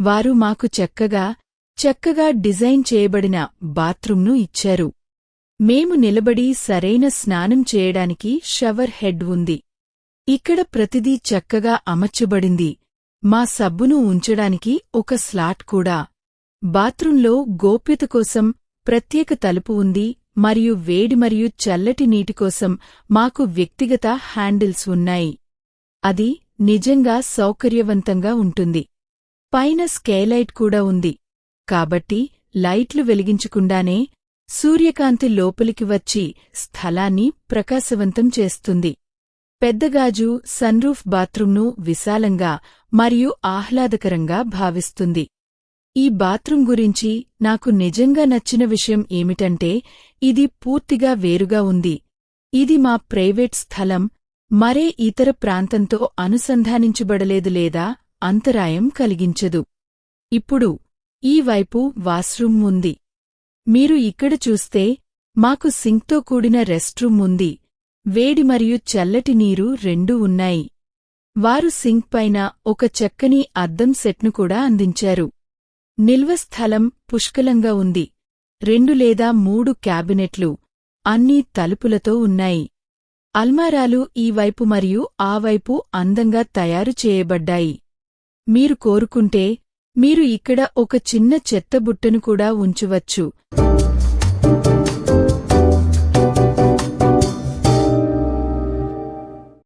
వారు మాకు చక్కగా చక్కగా డిజైన్ చేయబడిన బాత్రూంను ఇచ్చారు. మేము నిలబడి సరైన స్నానం చేయడానికి షవర్ హెడ్ ఉంది. ఇక్కడ ప్రతిదీ చక్కగా అమర్చబడింది. మా సబ్బును ఉంచడానికి ఒక స్లాట్ కూడా. బాత్రూంలో గోప్యత కోసం ప్రత్యేక తలుపు ఉంది మరియు వేడి మరియు చల్లటి నీటి కోసం మాకు వ్యక్తిగత హ్యాండిల్స్ ఉన్నాయి. అది నిజంగా సౌకర్యవంతంగా ఉంటుంది. పైన స్కేలైట్ కూడా ఉంది. కాబట్టి లైట్లు వెలిగించకుండానే సూర్యకాంతి లోపలికి వచ్చి స్థలాన్ని ప్రకాశవంతం చేస్తుంది. పెద్దగాజు సన్రూఫ్ బాత్రూంను విశాలంగా మరియు ఆహ్లాదకరంగా భావిస్తుంది. ఈ బాత్రూం గురించి నాకు నిజంగా నచ్చిన విషయం ఏమిటంటే ఇది పూర్తిగా వేరుగా ఉంది. ఇది మా ప్రైవేట్ స్థలం మరే ఇతర ప్రాంతంతో అనుసంధానించబడలేదు లేదా? అంతరాయం కలిగించదు. ఇప్పుడు ఈ వైపు వాష్రూమ్ ఉంది. మీరు ఇక్కడ చూస్తే మాకు సింక్తో కూడిన రెస్ట్రూమ్ ఉంది. వేడి మరియు చల్లటి నీరు రెండూ ఉన్నాయి. వారు సింక్ పైన ఒక చక్కని అద్దం సెట్ను కూడా అందించారు. నిల్వ స్థలం పుష్కలంగా ఉంది. రెండు లేదా మూడు క్యాబినెట్లు అన్నీ తలుపులతో ఉన్నాయి. అల్మారాలు ఈ వైపు మరియు ఆ వైపు అందంగా తయారు చేయబడ్డాయి. మీరు కోరుకుంటే మీరు ఇక్కడ ఒక చిన్న చెత్తబుట్టను కూడా ఉంచవచ్చు.